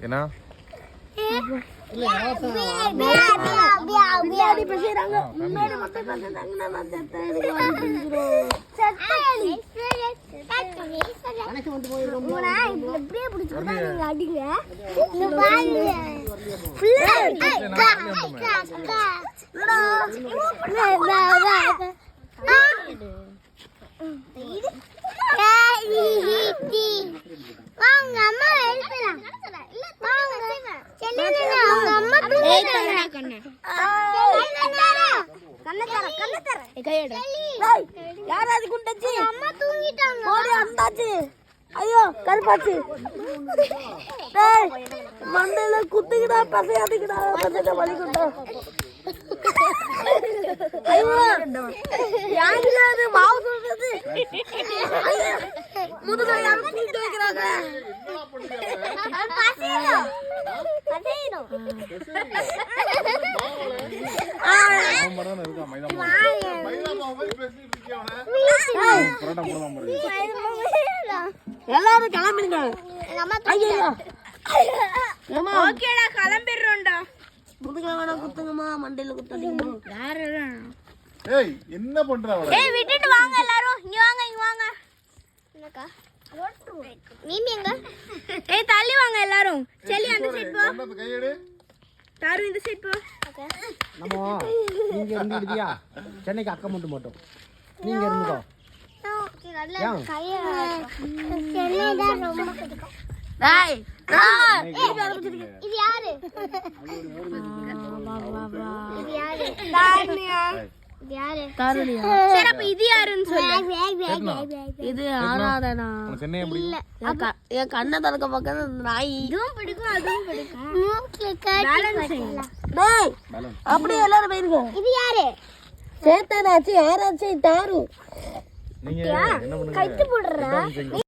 ஏன்னா? பின்னாடி பேசுறாங்க முன்னாடி மட்டும் பேசுறாங்கன்னா நான் செத்த எனக்கு வந்துரும் இப்படியே பிடிச்சிருந்தா நீங்க அடிங்க இங்க பாருங்க வாங்க அம்மா எழுப்பலாம் வாங்க செல்லுங்க அவங்க அம்மா தூங்கிட்டாங்க யாராவது குண்டச்சு? அம்மா தூங்கிட்டாங்க. ஓடி அந்தாச்சு. ஐயோ கருப்பாச்சு. டேய் மண்டையில குத்துக்கிடா பசையாதுக்கிடா பசங்க வலி குண்டா. ஐயோ அது? மாவு சொல்றது முதுகுல வைக்கிறாங்க. மட்டும் தானே இருக்கான் மைதா மாவு. புரோட்டா போடலாம் பாருங்க. எல்லாரும் கிளம்பிடுங்க. ஐயோ. ஏமா ஓகேடா கிளம்பிடுறோம்டா. முதுகுல வேணா குத்துங்கம்மா மண்டையில ஏய் என்ன பண்ற அவள? ஏய் விட்டுட்டு வாங்க எல்லாரும். இங்க வாங்க இங்க வாங்க. மீமி எங்க? ஏய் தள்ளி வாங்க எல்லாரும். செல்லி அந்த சைடு போ. கையெடு. தாரு இந்த சைடு போ. நம்ம நீங்க இருந்துக்கிட்டியா சென்னைக்கு அக்கா மட்டும் மட்டும். நீங்க இருந்துக்கோ. ஏன்? சென்னைதான் ரொம்ப பிடிக்கும். டேய் இது யாரு இது யாரு? இது யாரு? சரி அப்ப இது யாருன்னு சொல்லு. இது ஆராதனா. என் கண்ணை திறக்க பக்கம் நாய். இதுவும் பிடிக்கும் அதுவும் பிடிக்கும். டேய் அப்படியே எல்லாரும் போயிருங்க. இது யாரு? சேத்தனாச்சு யாராச்சும் தாரு. நீங்க என்ன பண்ணுங்க? போடுறா?